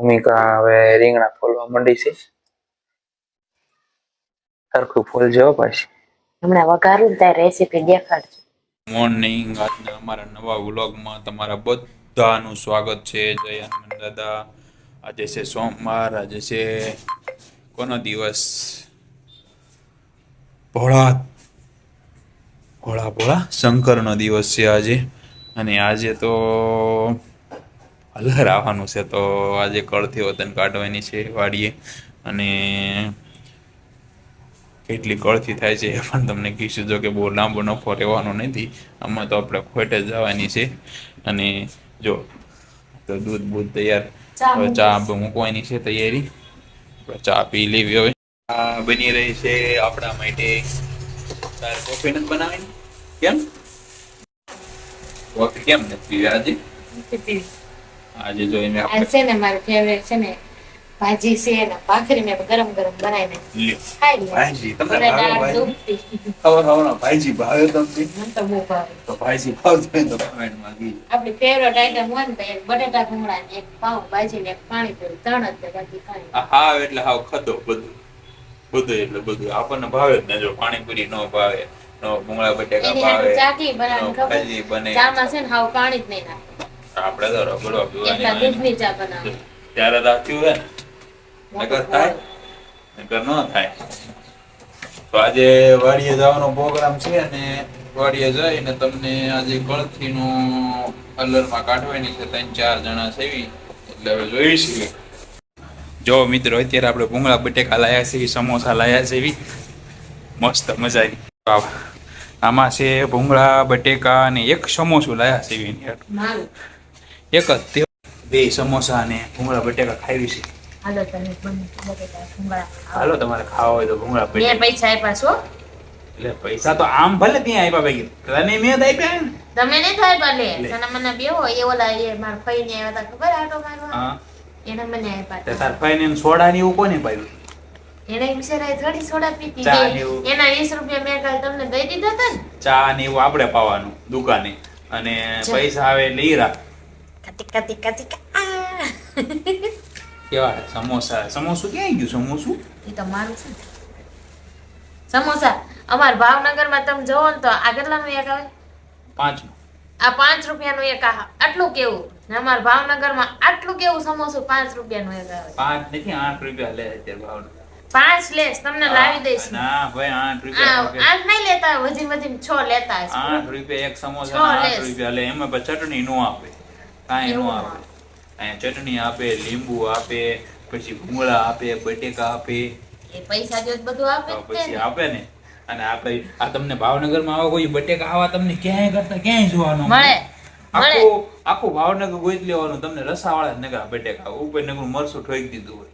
ભૂમિકા હવે રીંગણા ફોલવા માંડી છે. સરખું ફૂલ જેવો પાછી. હમણાં વઘારું ને ત્યારે રેસીપી દેખાડજો. મોર્નિંગ આજના અમારા નવા વ્લોગમાં તમારા બધાનું સ્વાગત છે. જય હનુમાન દાદા. આજે છે સોમવાર આજે છે કોનો દિવસ? ભોળા ભોળા ભોળા શંકરનો દિવસ છે આજે. અને આજે તો હલર આવવાનું છે તો આજે કળથી વતન કાઢવાની છે વાડીએ. અને કેટલી કળથી થાય છે એ પણ તમને કહીશું. જો કે બહુ લાંબો નફો રહેવાનો નથી. આમાં તો આપણે ખોટે જ જવાની છે. અને જો તો દૂધ બૂધ તૈયાર. ચા મૂકવાની છે તૈયારી. ચા પી લેવી હવે. આ બની રહી છે આપણા માટે. તારે કોફી નથી બનાવીને કેમ? કોફી કેમ નથી પીવી આજે? આજે જોઈને આ આપણે છે ને મારું ફેવરેટ છે ને ભાજી છે ને ભાખરી મેં ગરમ ગરમ બનાવીને લ્યો. ખાઈ ભાઈજી તમને ભાવે દાળ ખબર ના ભાઈજી ભાવે તમને? મને તો બહુ ભાવે. તો ભાઈજી ભાવતો તો કમેન્ટમાં કીજો આપણી ફેવરેટ આઈટમ હોય ને તો એક બટેટા ભૂંગળા ને એક પાઉં ભાજી ને એક પાણીપુરી ત્રણ જ બાકી કાંઈ હા એટલે હાવ ખતો બધું. બધું એટલે બધું. આપણને ભાવે જ ને જો પાણીપુરી નો ભાવે નો ભૂંગળા બટેકા ભાવે ચાકી બનાવવાની નો ખબર? ભાજી બને. ચામાં છે ને હાવ પાણી જ નહીં નાખે. આપણે તો રગડો પીવાની ત્યારે રાખ્યું હે ને? નકર થાય? નકર ન થાય. તો આજે વાડીએ જવાનો પ્રોગ્રામ છે અને વાડીએ જઈને તમને આજે કળથીનો કલરમાં કાઢવાની છે ત્રણ ચાર જણા સેવી. એટલે હવે જોઈશું. જો મિત્રો અત્યારે આપણે ભૂંગળા બટેકા લાયા છે સમોસા લાયા છે મસ્ત મજાની. વાહ. આમાં છે ભૂંગળા બટેકા અને એક સમોસું લાયા છે એક જ બે સમોસા અને ભૂંગળા બટેકા ખાવી છે. હાલો ભૂંગળા હાલો તમારે ખાવા હોય તો ભૂંગળા મેં બટેકા. પૈસા આપ્યા છો? એટલે પૈસા તો આમ ભલે ત્યાં આપ્યા ભાઈ. તને મેં જ આપ્યા ને. તમે નહીં થાય ભલે. તને મને બે હોય એ ઓલા એ મારા ફઈ ને આવ્યા હતા ખબર આટો મારવા હા. એને મને આપ્યા તે તાર ફઈ ને સોડા ને એવું કોને પાયું એને બિચારાએ થોડી સોડા પીતી ગઈ. ને એવું. એના વીસ રૂપિયા મેં કાલ તમને દઈ દીધા હતા ને? ચા ને એવું આપણે પાવાનું દુકાને. અને પૈસા આવે એટલે ઈ રાખ. કતિકા તિકા તિકા આ. કેવા સમોસા સમોસું ક્યાં ગયું સમોસું એ તમારું છે સમોસા અમાર ભાવનગરમાં તમે જોવો ને તો આ કેટલાનું એક આવે આ પાંચ રૂપિયાનું એક આ આટલું કેવું અમાર ભાવનગરમાં આટલું કેવું સમોસું પાંચ રૂપિયાનું એક આવે પાંચ નથી આઠ રૂપિયા લે અત્યારે ભાવ પાંચ લેસ તમને લાવી દઈશ ના ભાઈ આઠ રૂપિયા આઠ નહીં લેતા વધી વધી છ લેતા. આઠ રૂપિયા એક સમોસા આઠ રૂપિયા લે એમાં ચટણી નો આપે કાંઈ ન આપે. અહીંયા ચટણી આપે લીંબુ આપે પછી ભૂંગળા આપે બટેકા આપે. પૈસા જો બધું આપે તો જ તે પછી આપે ને. અને આ કઈ આ તમને ભાવનગરમાં આવા કોઈ બટેકા આવા તમને ક્યાંય કરતા ક્યાંય જોવા મળે મળે. આખું આખું ભાવનગર ગોઈ લેવાનું તમને રસાવાળા જ નગરા બટેકા. ઉપર નગરું મરસું ઠોકી દીધું હોય.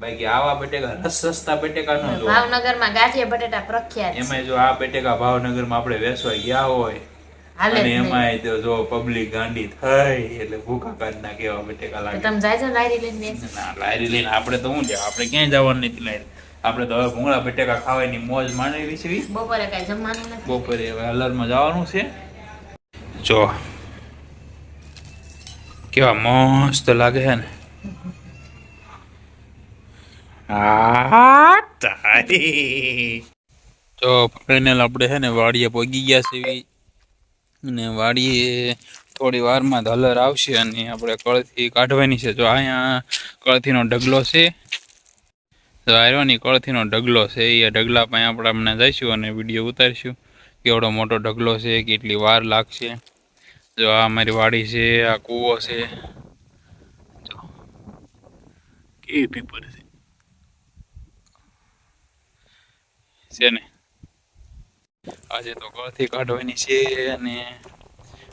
બાકી આવા બટેકા રસ સસ્તા બટેકા ન ભાવનગરમાં ગાંઠિયા બટેટા પ્રખ્યાત એમાં જો આ બટેકા ભાવનગરમાં આપણે વેસવા ગયા હોય અને તો જો પબ્લિક ગાંડી થઈ એટલે ભૂખા કાઢ ના કેવા બટેકા લાગે. તમે લઈને ના લઈને આપણે તો શું છે? આપણે ક્યાંય જવાનું નથી આપણે તો હવે ભૂંગળા બટેકા ખાવાની મોજ માણેલી છે બપોરે કઈ જમવાનું નથી. બપોરે હવે હલરમાં જવાનું છે. જો કેવા મસ્ત લાગે છે ને. આ. તો ફાઇનલ આપણે છે ને વાડીએ પગી ગયા છે એવી અને વાડીએ થોડી વારમાં ધલર આવશે અને આપણે કળથી કાઢવાની છે. જો અહીંયા કળથીનો ઢગલો છે. તો આર્યોની કળથીનો ઢગલો છે. એ ઢગલા પાસે આપણે હમણાં જઈશું અને વીડિયો ઉતારીશું કેવડો મોટો ઢગલો છે, કેટલી વાર લાગશે. જો આ અમારી વાડી છે, આ કૂવો છે. કેવી પીપર છે ને? આજે તો ઘરથી કાઢવાની છે અને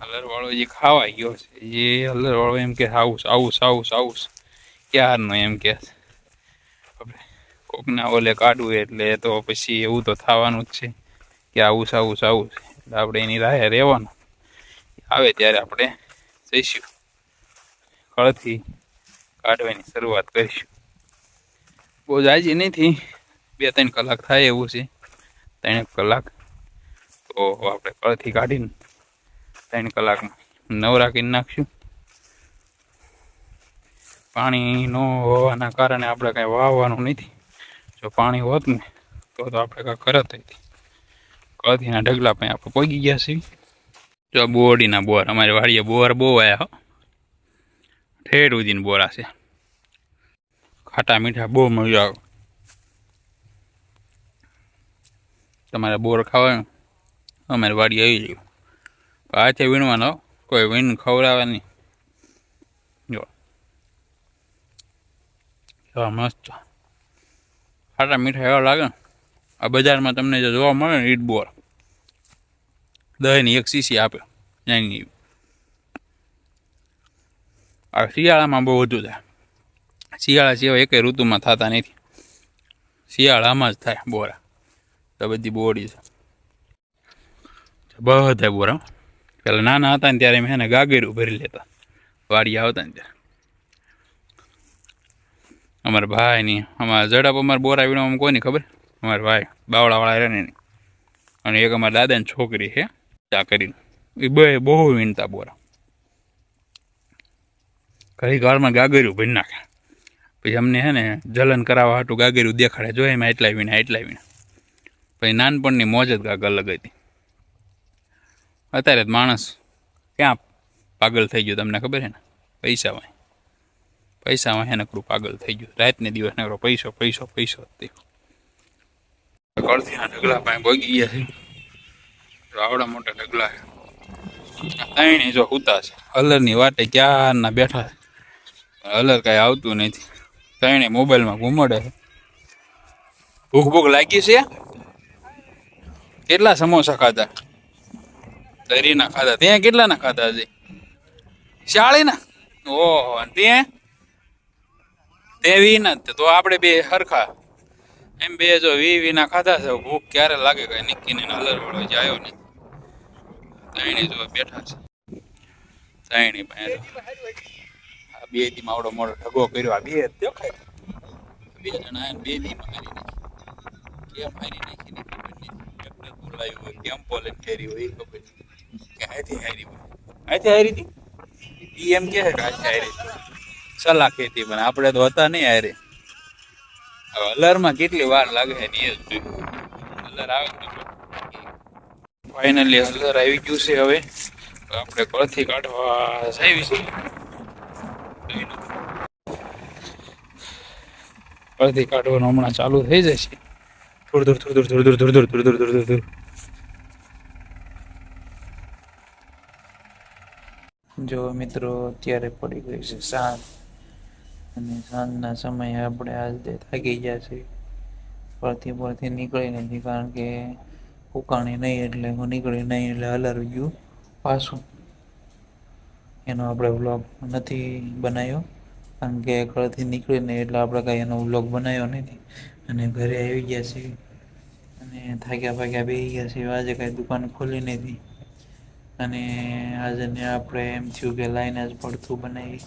હલરવાળો જે ખાવાઈ ગયો છે, એ હલરવાળો એમ કે આવું આવું આવું આવું ક્યારનો એમ કે? કોકના ઓલે કાઢવું એટલે તો પછી એવું તો થવાનું જ છે કે આવું આવું આવું એટલે આપણે એની રાહે રહેવાનું. આવે ત્યારે આપણે જઈશું. કળથી કાઢવાની શરૂઆત કરીશું. બહુ જાજી નથી બે, ત્રણ કલાક થાય એવું છે. ત્રણ કલાક. તો આપણે કળથી કાઢીને ત્રણ કલાકમાં નવરા કરી નાખશું. પાણી ન હોવાના કારણે આપણે કાંઈ વાવવાનું નથી. જો પાણી હોત ને તો તો આપણે કાંઈ કરત હતી કળથીના ઢગલા પણ આપણે પગી ગયા છીએ. જો બોરડીના બોર અમારે વાડીએ બોર બહુ આવ્યા ઠેર સુધીને બોરા છે. ખાટા મીઠા બહુ મજા આવે તમારે બોર ખાવા હોય ને, અમારી વાડી આવી ગયું. હાથે વીણવાનો. કોઈ વીણ ખવડાવવાની જો. મસ્ત. ખાટા મીઠા એવા લાગે આ બજારમાં તમને જે જોવા મળે ને ઈટ બોર દહીંની એક સીસી આપે નાની આ શિયાળામાં બહુ વધુ થાય. શિયાળા સિવાય એકેય ઋતુમાં થતા નથી. શિયાળામાં જ થાય બોરા. તો બધી બોડી છે. બધા બોરા પેલા નાના હતા ને ત્યારે મેં એને ગાગેરું ભરી લેતા. વાડી આવતા ને ત્યારે. અમારા ભાઈની અમારા ઝડપ અમારા બોરા વીણવામાં કોની ખબર? અમારા ભાઈ, બાવળાવાળા રહે ને. અને એક અમારા દાદાની છોકરી છે, ચા કરીને. એ બે બહુ વીણતા બોરા. ઘણી ગાળમાં ગાગર્યું ભરી નાખે. પછી અમને છે ને જલન કરાવવા હાટું ગાગર્યું દેખાડે, જો એમાં એટલા વીણા એટલા વીણા પછી નાનપણની મોજ જ કાંક અલગ હતી. અત્યારે જ માણસ ક્યાં પાગલ થઈ ગયો તમને ખબર છે ને? પૈસામાં. પૈસા એને નકરું પાગલ થઈ ગયું. રાતને દિવસ નકરો પૈસો પૈસો પૈસો કળથીના ઢગલા પાસે ભોગી ગયા છે. આવડા મોટા ઢગલા છે. ત્રણે જો ઉતા છે. હલરની વાટે ક્યારના બેઠા છે? હલર કાંઈ આવતું નથી. ત્રણે મોબાઈલમાં ઘૂમડે છે. ભૂખ ભૂખ લાગી છે? કેટલા સમોસા ખાધા? દરીના ખાધા. ત્યાં કેટલાના ખાધા છે શાળીના ઓહો ત્યાં? તે વીના તો આપણે બે હરખા. એમ બે જો વી વીના ખાધા છે. ભૂખ ક્યારે લાગે કઈ નિક્કીને હલર વાળો જ આવ્યો નહીં. ત્રણે જો બેઠા છે. ત્રણે પાસે આ બે દી માવડો મોડો ઢગો કર્યો. આ બે દેખાય. બે જણા બે દી માં કેમ હારી નાખી ની ખબર નહીં ડોક્ટર બોલાયું હોય, કેમ પોલે હારી હોય, એ ખબર નહીં. કે હાથી હારી હોય. હાથી હારી હતી? ઈ એમ કે છે કે હાથી હારી. સલાહ કહેતી, પણ આપણે તો હતા નહીં હારે. હવે અલરમાં કેટલી વાર લાગે છે ને એ જ જોયું. અલર આવે ફાઇનલી અલર આવી ગયું છે હવે. આપણે કળથી કાઢવા જાવી છે. કળથી કાઢવાનું હમણાં ચાલુ થઈ જશે થોડું dur થોડું dur થોડું dur dur dur dur dur dur dur. જો મિત્રો અત્યારે પડી ગઈ છે સાંજ અને સાંજના સમયે આપણે આજે થાકી ગયા છે પરથી પરથી નીકળી નથી કારણ કે ઉકાણી નહીં એટલે હું નીકળી નહીં એટલે હલાવી ગયું પાછું એનો આપણે વ્લોગ નથી બનાવ્યો કારણ કે ઘરથી નીકળીને એટલે આપણે કાંઈ એનો વ્લોગ બનાવ્યો નથી અને ઘરે આવી ગયા છીએ અને થાક્યા ભાગ્યા બેસી ગયા છીએ આજે કાંઈ દુકાન ખોલી નથી. અને આજે ને આપણે એમ થયું કે લાઈને જ પડતું બનાવી.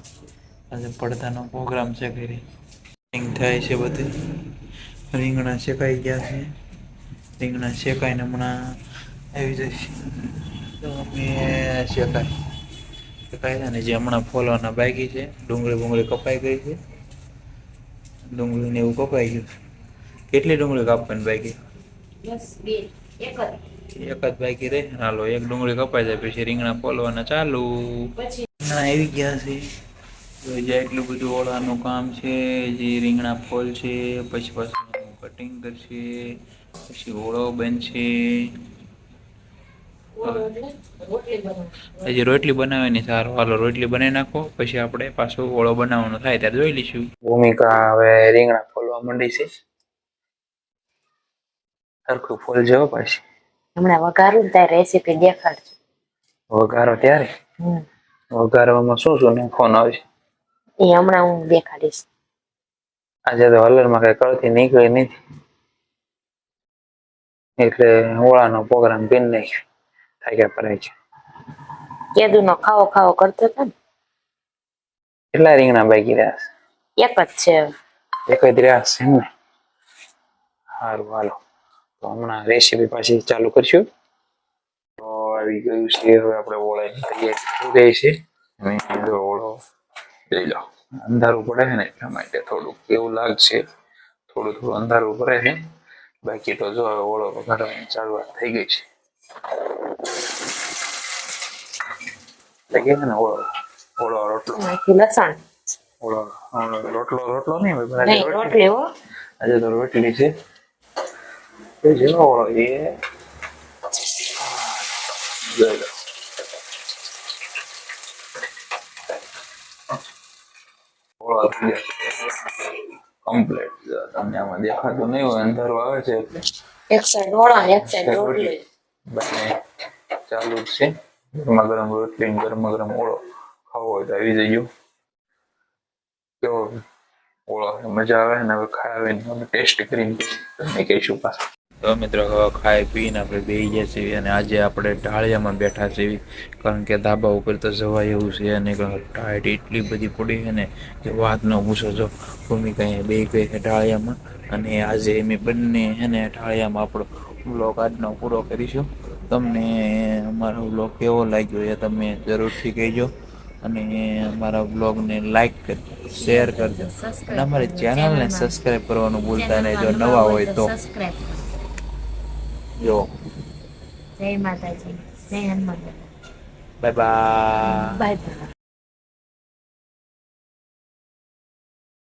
આજે પડતાનો પ્રોગ્રામ છે ઘરે. થાય છે બધી. રીંગણા શેકાઈ ગયા છે. રીંગણા શેકાઈને હમણાં આવી જશે. તો અમે શેકાય. શેકાય અને જે હમણાં ફોલવાના બાકી છે. ડુંગળી બુંગળી કપાઈ ગઈ છે. ડુંગળીને એવું કપાઈ ગયું કેટલી ડુંગળી કાપવાની બાકી? એક જ. બાકી રહે? હાલો એક ડુંગળી કપાઈ જાય પછી રીંગણા ફોલવાના ચાલુ. રીંગણા આવી ગયા છે. એટલું બધું ઓળાનું કામ છે જે રીંગણા ફોલ છે પછી પાછું કટિંગ કરશે પછી ઓળો બનશે. હજી રોટલી બનાવવાની. સારું હાલો રોટલી બનાવી નાખો પછી આપણે પાછો ઓળો બનાવવાનો થાય ત્યારે જોઈ લઈશું. ભૂમિકા હવે રીંગણા ફોલવા માંડી છે. સરખું ફૂલ જેવો પાછી. હમણાં વઘારું ને તારી રેસીપી દેખાડજો. વઘારો ત્યારે? વઘારવામાં શું શું નાખવાનું આવશે એ હમણાં હું દેખાડીશ. આજે તો હલરમાં કઈ કળથી નીકળી નથી. એટલે ઓળાનો પ્રોગ્રામ પીન નાખ્યો. થાક્યા પરાય છે કેદુનો ખાવો ખાવો કરતો હતો ને? કેટલા રીંગણા બાકી રહ્યા એક જ છે. છે એક જ રહ્યા છે ને સારું હાલો. તો હમણાં રેસીપી પાછી ચાલુ કરશું. તો આવી ગયું છે હવે આપણે ઓળાની તૈયારી થઈ ગઈ છે. અને ઓળો લઈ લો. અંધારું પડે છે ને એટલા માટે થોડુંક એવું લાગશે. થોડું થોડું અંધારું પડે છે. બાકી તો જો હવે ઓળો વગાડવાની ચાલુ થઈ ગઈ છે. લાગે છે ને ઓળો? ઓળો રોટલો. લસણ. ઓળો રોટલો રોટલો નહીં. રોટલી. આજે તો રોટલી છે. જેવો ઓળો એ જોઈ લો ઓળો કમ્પ્લીટ તમને આમાં દેખાતું નહીં હોય અંધારો આવે છે એક સાઈડ ઓળા એક સાઈડ રોટલી બંને ચાલુ છે ગરમા ગરમ રોટલી ને ગરમા ગરમ ઓળો ખાવો હોય તો આવી જજો કેવો ઓળો મજા આવે ને હવે ખાવીને અમે ટેસ્ટ કરીને તમને કહીશું પાછા તો મિત્રો ખાઈ પીને આપણે બેહી ગયા છીએ અને આજે આપણે ઢાળિયામાં બેઠા છીએ. કારણ કે ધાબા ઉપર તો જવાય એવું છે અને ટાઈટ એટલી બધી પડી છે ને કે વાત ન પૂછો જો ભૂમિકા અહીંયા બે ગઈ ઢાળિયામાં. અને આજે અમે બંને છે ને ઢાળિયામાં આપણો બ્લોગ આજનો પૂરો કરીશું. તમને અમારો બ્લોગ કેવો લાગ્યો એ તમે જરૂરથી કહેજો. અને અમારા બ્લોગને લાઈક શેર કરજો. અને અમારી ચેનલને સબસ્ક્રાઈબ કરવાનું ભૂલતા નહીં. જો નવા હોય તો. સબસ્ક્રાઇબ જો. જય માતાજી જય Hanuman. Bye bye. Bye bye.